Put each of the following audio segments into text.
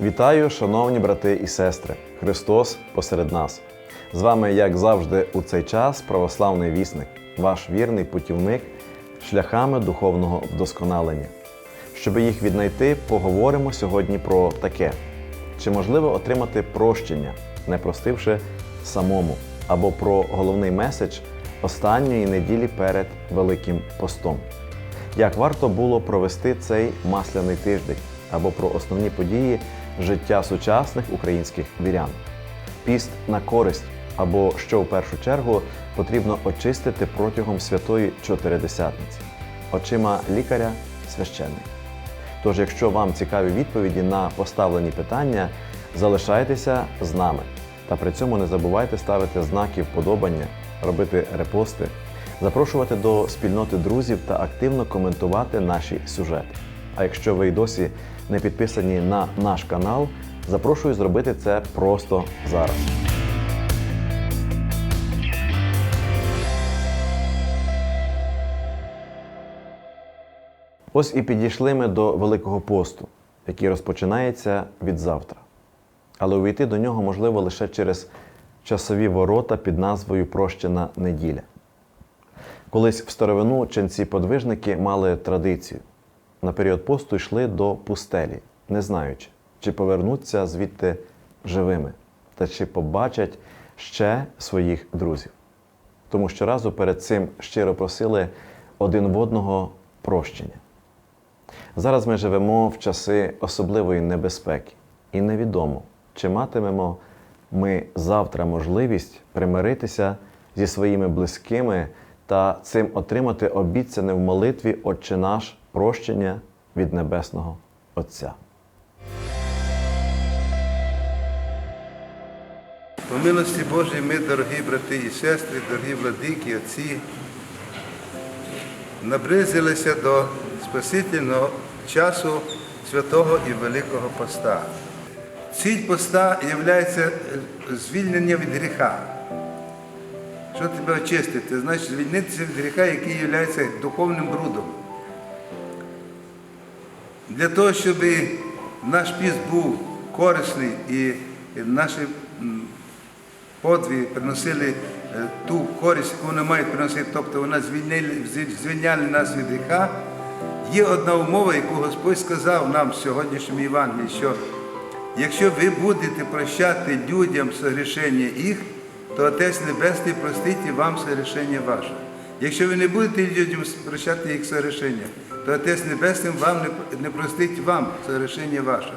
Вітаю, шановні брати і сестри! Христос посеред нас. З вами, як завжди, у цей час православний вісник, ваш вірний путівник шляхами духовного вдосконалення. Щоб їх віднайти, поговоримо сьогодні про таке: чи можливо отримати прощення, не простивши самому, або про головний меседж останньої неділі перед Великим постом. Як варто було провести цей масляний тиждень або про основні події життя сучасних українських вірян, піст на користь, або що в першу чергу потрібно очистити протягом святої Чотиридесятниці, очима лікаря священника. Тож, якщо вам цікаві відповіді на поставлені питання, залишайтеся з нами. Та при цьому не забувайте ставити знаки вподобання, робити репости, запрошувати до спільноти друзів та активно коментувати наші сюжети. А якщо ви й досі не підписані на наш канал, запрошую зробити це просто зараз. Ось і підійшли ми до Великого посту, який розпочинається від завтра. Але увійти до нього можливо лише через часові ворота під назвою Прощена неділя. Колись в старовину ченці-подвижники мали традицію. На період посту йшли до пустелі, не знаючи, чи повернуться звідти живими, та чи побачать ще своїх друзів. Тому щоразу перед цим щиро просили один в одного прощення. Зараз ми живемо в часи особливої небезпеки, і невідомо, чи матимемо ми завтра можливість примиритися зі своїми близькими та цим отримати обіцяне в молитві Отче наш прощення від Небесного Отця. По милості Божій ми, дорогі брати і сестри, дорогі владики, отці, наблизилися до Спасительного часу святого і Великого Поста. Ціль поста є звільнення від гріха. Що тебе очистити? Значить, звільнитися від гріха, який є духовним брудом. Для того, щоб наш піст був корисний і наші м, подвиги приносили е, ту користь, яку вони мають приносити, тобто вона звільняли нас від гріха, є одна умова, яку Господь сказав нам в сьогоднішньому Євангелії, що якщо ви будете прощати людям согрішення їх, то Отець Небесний простить і вам согрішення ваше. Якщо ви не будете людям прощати їх согрішення, то Отець Небесний вам не, не простить вам согрішення ваше.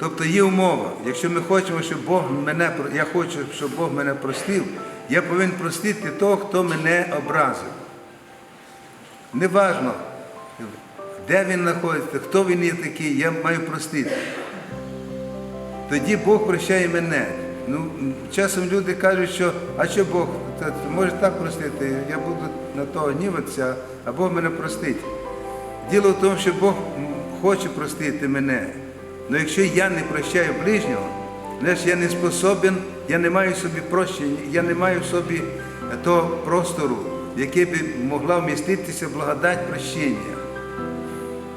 Тобто є умова. Якщо ми хочемо, щоб Бог мене я хочу, щоб Бог мене простив, я повинен простити того, хто мене образив. Неважно, де він знаходиться, хто він є такий, я маю простити. Тоді Бог прощає мене. Ну, Часом люди кажуть, що а що Бог може так простити, я буду на того гніватися, а Бог мене простить. Діло в тому, що Бог хоче простити мене. Але якщо я не прощаю ближнього, значить я не способен, я не маю собі прощення, я не маю в собі того простору, в який би могла вміститися благодать прощення.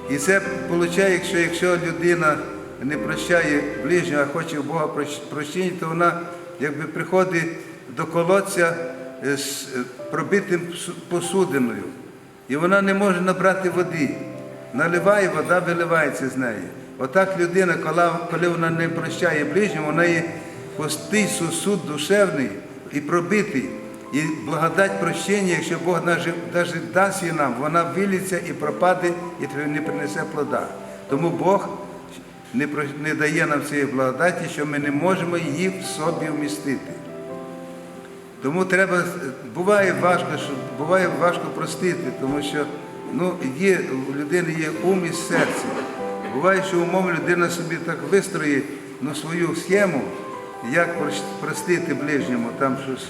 І це виходить, якщо, якщо людина не прощає ближнього, а хоче у Бога прощення, то вона якби приходить до колодця з пробитим посудиною. І вона не може набрати води. Наливає, вода виливається з неї. Отак людина, коли вона не прощає ближнього, вона є пустий сусуд душевний і пробитий. І благодать прощення, якщо Бог навіть дасть її нам, вона виліться і пропаде, і не принесе плода. Тому Бог не, не дає нам цієї благодаті, що ми не можемо її в собі вмістити. Тому треба, буває важко, що, буває важко простити, тому що ну, є, у людини є ум і серце. Буває, що умом людина собі так вистроїть ну, свою схему, як простити ближньому, там щось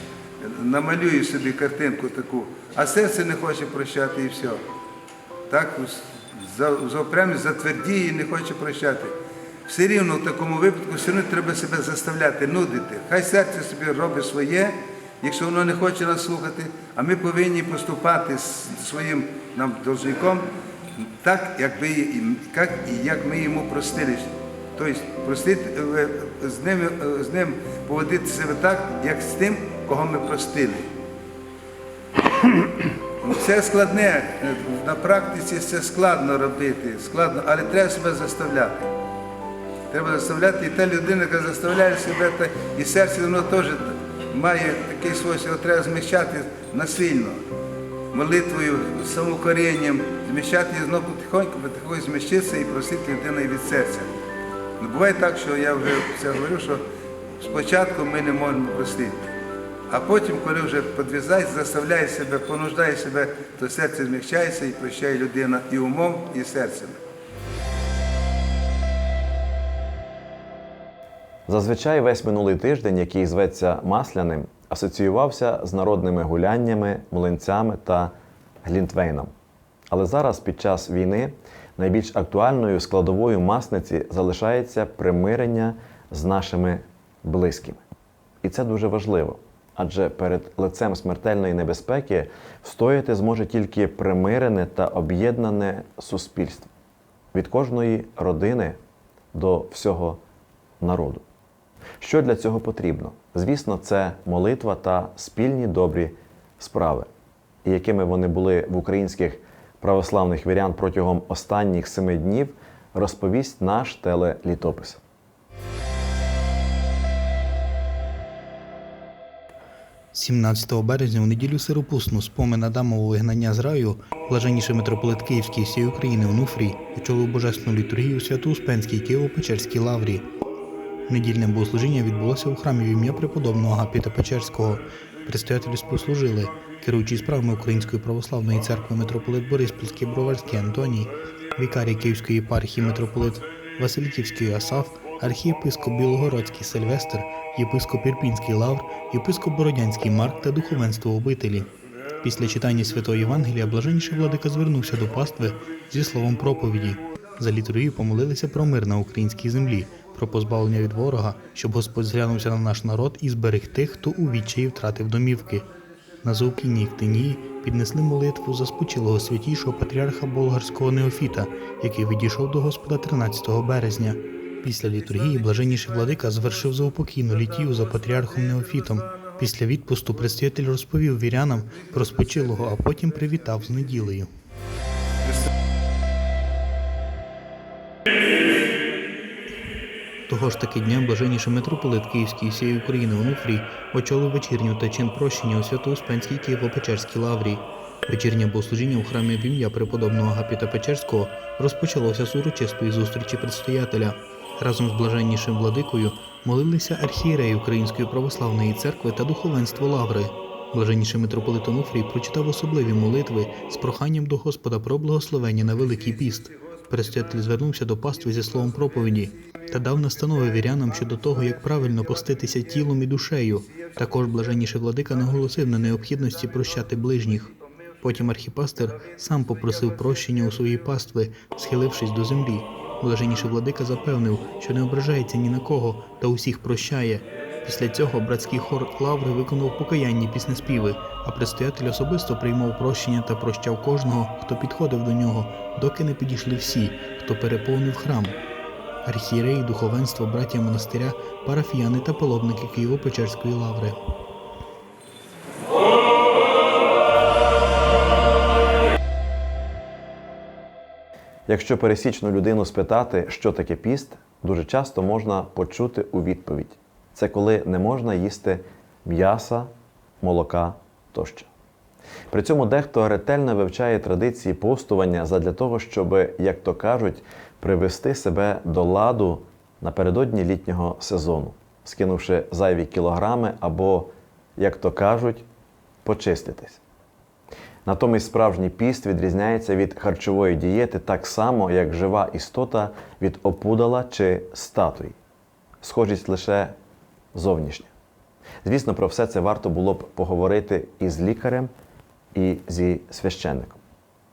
намалює собі картинку таку, а серце не хоче прощати і все. Так, прямо затвердіє і не хоче прощати. Все рівно в такому випадку все одно треба себе заставляти, нудити. Хай серце собі робить своє, якщо воно не хоче нас слухати, а ми повинні поступати з своїм нам должником так, як, ми, як, як ми йому простили. Тобто простити, е, з ним, е, з ним поводити себе так, як з тим, кого ми простили. Це складне, е, на практиці це складно робити, складно, але треба себе заставляти. Треба заставляти, і та людина, яка заставляє себе, і серце воно теж має такий свойство, треба зміщати насильно, молитвою, самокорінням, зміщати і знову потихоньку, потихоньку зміщитися і просити людину від серця. Ну, буває так, що я вже це говорю, що спочатку ми не можемо простити. А потім, коли вже підв'язає, заставляє себе, понуждає себе, то серце змягчається і прощає людина і умом, і серцем. Зазвичай весь минулий тиждень, який зветься масляним, асоціювався з народними гуляннями, млинцями та глінтвейном. Але зараз, під час війни, найбільш актуальною складовою масниці залишається примирення з нашими близькими. І це дуже важливо. Адже перед лицем смертельної небезпеки встояти зможе тільки примирене та об'єднане суспільство від кожної родини до всього народу. Що для цього потрібно? Звісно, це молитва та спільні добрі справи, і якими вони були в українських православних вірян протягом останніх семи днів, розповість наш телелітопис. – 17 березня у неділю сиропусну спомин Адамового вигнання з раю блаженніший митрополит Київський всієї України Онуфрій очолив божественну літургію у Свято-Успенській Києво-Печерській лаврі. Недільне богослужіння відбулося у храмі в ім'я преподобного Агапіта Печерського. Предстоятелі спослужили, керуючий справами Української православної церкви митрополит Бориспільський Броварський Антоній, вікарій Київської єпархії митрополит Васильківський Асаф, архієпископ Білогородський Сильвестр, єпископ Ірпінський Лавр, єпископ Бородянський Марк та духовенство обителі. Після читання святого Євангелія блаженніший владика звернувся до пастви зі словом проповіді. За літургію помолилися про мир на українській землі, про позбавлення від ворога, щоб Господь зглянувся на наш народ і зберег тих, хто у відчаї втратив домівки. На Заукінній Ктинії піднесли молитву за спочилого святішого патріарха болгарського Неофіта, який відійшов до Господа 13 березня. Після літургії блаженніший владика звершив заупокійну літію за патріархом Неофітом. Після відпусту предстоятель розповів вірянам про спочилого, а потім привітав з неділею. Того ж таки дня блаженніший митрополит Київський всієї України Онуфрій очолив вечірню та чин прощення у Свято-Успенській Києво-Печерській лаврі. Вечірнє богослужіння у храмі в ім'я преподобного Агапіта Печерського розпочалося з урочистої зустрічі предстоятеля. Разом з блаженнішим владикою молилися архієреї Української православної церкви та духовенство Лаври. Блаженніший митрополит Онуфрій прочитав особливі молитви з проханням до Господа про благословення на Великий піст. Предстоятель звернувся до пастви зі словом проповіді та дав настанови вірянам щодо того, як правильно поститися тілом і душею. Також блаженніший владика наголосив на необхідності прощати ближніх. Потім архіпастер сам попросив прощення у своїй пастви, схилившись до землі. Блаженніший владика запевнив, що не ображається ні на кого та усіх прощає. Після цього братський хор Лаври виконав покаянні піснеспіви, а предстоятель особисто приймав прощення та прощав кожного, хто підходив до нього, доки не підійшли всі, хто переповнив храм. Архієреї, духовенство, браття монастиря, парафіяни та паломники Києво-Печерської лаври. Якщо пересічну людину спитати, що таке піст, дуже часто можна почути у відповідь: це коли не можна їсти м'яса, молока тощо. При цьому дехто ретельно вивчає традиції постування задля того, щоб, як то кажуть, привести себе до ладу напередодні літнього сезону, скинувши зайві кілограми або, як то кажуть, почиститись. Натомість справжній піст відрізняється від харчової дієти так само, як жива істота від опудала чи статуї. Схожість лише зовнішня. Звісно, про все це варто було б поговорити і з лікарем, і зі священником.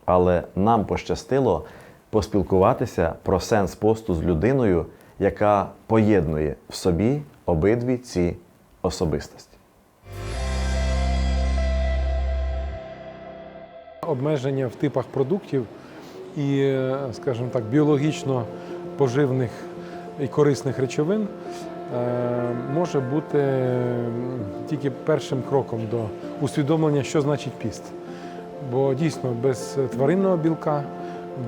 Але нам пощастило поспілкуватися про сенс посту з людиною, яка поєднує в собі обидві ці особистості. обмеження в типах продуктів і, скажімо так, біологічно поживних і корисних речовин е, може бути тільки першим кроком до усвідомлення, що значить піст. Бо дійсно без тваринного білка,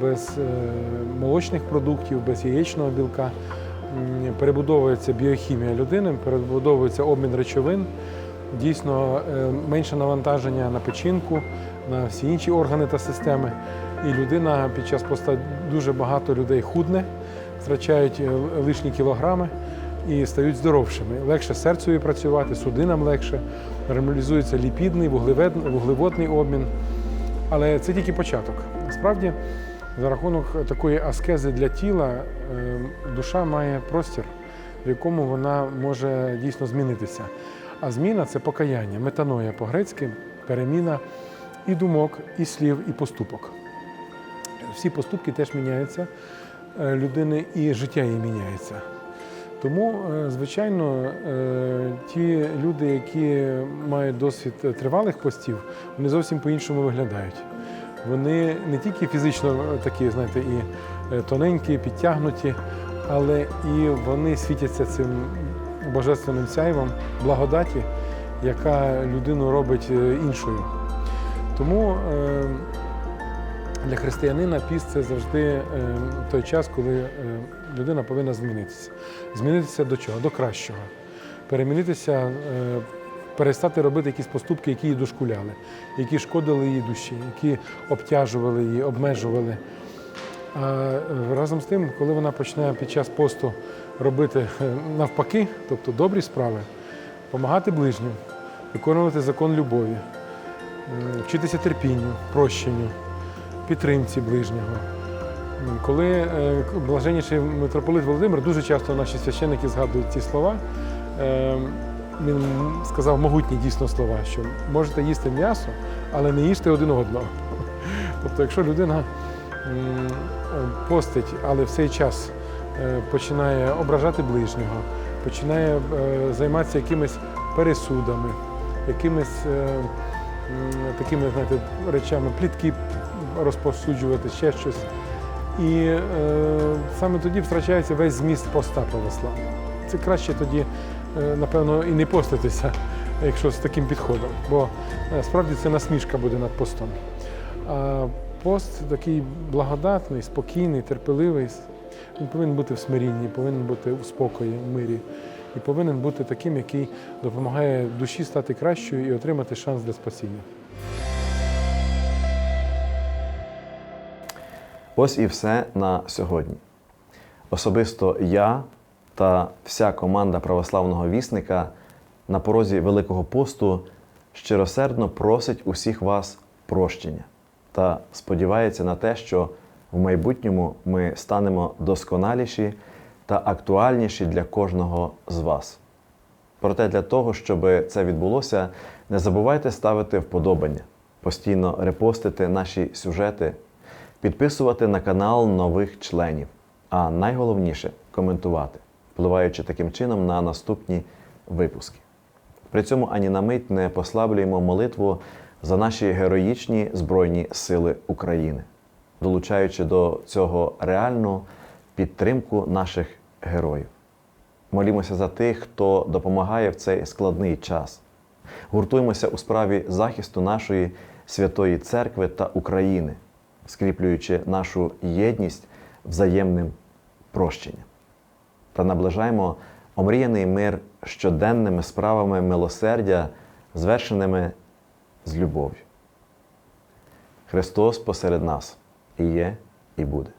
без е, молочних продуктів, без яєчного білка перебудовується біохімія людини, перебудовується обмін речовин, дійсно е, менше навантаження на печінку, на всі інші органи та системи. І людина під час поста дуже багато людей худне, втрачають е, лишні кілограми і стають здоровшими. Легше серцеві працювати, судинам легше, нормалізується ліпідний, вуглеводний обмін. Але це тільки початок. Насправді, за рахунок такої аскези для тіла, е, душа має простір, в якому вона може дійсно змінитися. А зміна це покаяння, метаноя по-грецьки, переміна і думок, і слів, і поступок. Всі поступки теж міняються е, людини, і життя її міняється. Тому, е, звичайно, ті люди, які мають досвід тривалих постів, вони зовсім по-іншому виглядають. Вони не тільки фізично е, такі, знаєте, і е, тоненькі, підтягнуті, але і вони світяться цим божественним сяйвом благодаті, яка людину робить е, іншою. Тому для християнина піст це завжди той час, коли людина повинна змінитися. Змінитися до чого? До кращого. Перемінитися, перестати робити якісь поступки, які її дошкуляли, які шкодили її душі, які обтяжували її, обмежували. А е, разом з тим, коли вона почне під час посту робити е, навпаки, тобто добрі справи, допомагати ближнім, виконувати закон любові, вчитися терпінню, прощенню, підтримці ближнього. Коли е, блаженніший митрополит Володимир, дуже часто наші священники згадують ці слова. Він сказав могутні дійсно слова, що можете їсти м'ясо, але не їжте один одного. Тобто, якщо людина е, постить, але в цей час е, починає ображати ближнього, починає е, займатися якимись пересудами, якимись такими знаєте, речами, плітки розповсюджувати, ще щось. І е, саме тоді втрачається весь зміст поста православного. Це краще тоді, напевно, і не поститися, якщо з таким підходом, бо е, справді це насмішка буде над постом. А пост такий благодатний, спокійний, терпеливий. Він повинен бути в смирінні, повинен бути у спокої, в мирі. І повинен бути таким, який допомагає душі стати кращою і отримати шанс для спасіння. Ось і все на сьогодні. Особисто я та вся команда православного вісника на порозі Великого посту щиросердно просить усіх вас прощення та сподівається на те, що в майбутньому ми станемо досконаліші та актуальніші для кожного з вас. Проте для того, щоб це відбулося, не забувайте ставити вподобання, постійно репостити наші сюжети, підписувати на канал нових членів, а найголовніше коментувати, впливаючи таким чином на наступні випуски. При цьому ані на мить не послаблюємо молитву за наші героїчні Збройні Сили України, долучаючи до цього реальну підтримку наших героїв. Молімося за тих, хто допомагає в цей складний час. Гуртуємося у справі захисту нашої святої церкви та України, скріплюючи нашу єдність взаємним прощенням. Та наближаємо омріяний мир щоденними справами милосердя, звершеними з любов'ю. Христос посеред нас і є, і буде.